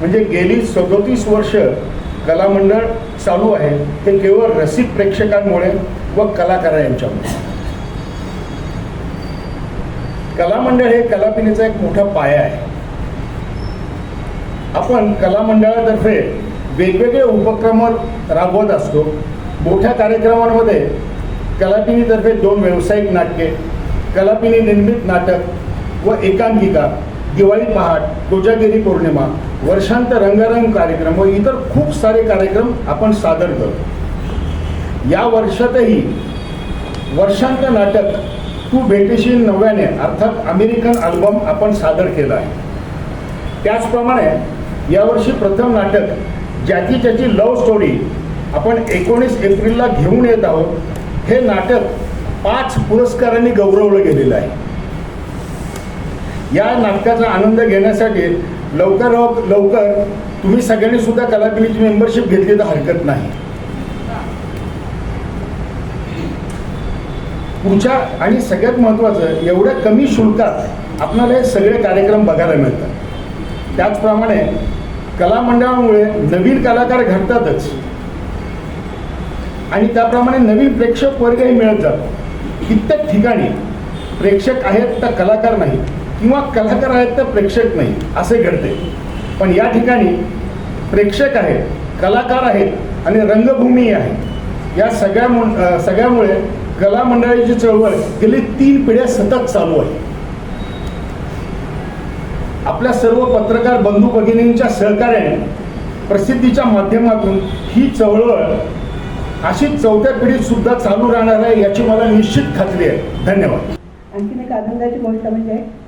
म्हणजे गेली सदोतीस वर्ष कलामंडळ चालू आहे ते केवळ रसिक प्रेक्षकांमुळे व कलाकार यांच्यामुळे कलामंडळ हे कलापिनीचा एक मोठा पाया आहे. आपण कलामंडळातर्फे वेगवेगळे उपक्रम राबवत असतो. मोठ्या कार्यक्रमांमध्ये कलापिनीतर्फे दोन व्यावसायिक नाटके कलापिनी निर्मित नाटक व एकांकिका दिवाळी पहाट कोजागिरी पौर्णिमा वर्षांत रंगारंग कार्यक्रम व इतर खूप सारे कार्यक्रम आपण सादर करतो. या वर्षातही वर्षांत नाटक तू भेटीशील नव्याने अर्थात अमेरिकन अल्बम आपण सादर केला आहे. त्याचप्रमाणे यावर्षी प्रथम नाटक ज्याची त्याची लव्ह स्टोरी आपण एकोणीस एप्रिलला घेऊन येत आहोत हे नाटक पाच पुरस्कारांनी गौरवलं गेलेलं आहे. या नाटकाचा आनंद घेण्यासाठी लवकर हो- लवकर तुम्ही सगळ्यांनी सुद्धा कलापिलीची मेंबरशिप घेतली तर हरकत नाही. पुढच्या आणि सगळ्यात महत्त्वाचं एवढ्या कमी शुल्कात आपल्याला हे सगळे कार्यक्रम बघायला मिळतात. त्याचप्रमाणे कलामंडळामुळे नवीन कलाकार घडतातच. आणि त्याप्रमाणे नवीन प्रेक्षक वर्गही मिळत जातो कित्येक ठिकाणी प्रेक्षक आहेत तर कलाकार नाहीत. किंवा कलाकार आहेत तर प्रेक्षक नाही असे घडते. पण या ठिकाणी प्रेक्षक आहेत कलाकार आहेत आणि रंगभूमी आहे. या सगळ्या मु- सगळ्यामुळे कला मंडळाची चळवळ गेली तीन पिढ्या सतत चालू आहे. आपल्या सर्व पत्रकार बंधू भगिनींच्या सहकार्याने प्रसिद्धीच्या माध्यमातून ही चळवळ अशी चौथ्या पिढीत सुद्धा चालू राहणार आहे याची मला निश्चित खात्री आहे. धन्यवाद. आणखीन एक आनंदाची गोष्ट म्हणजे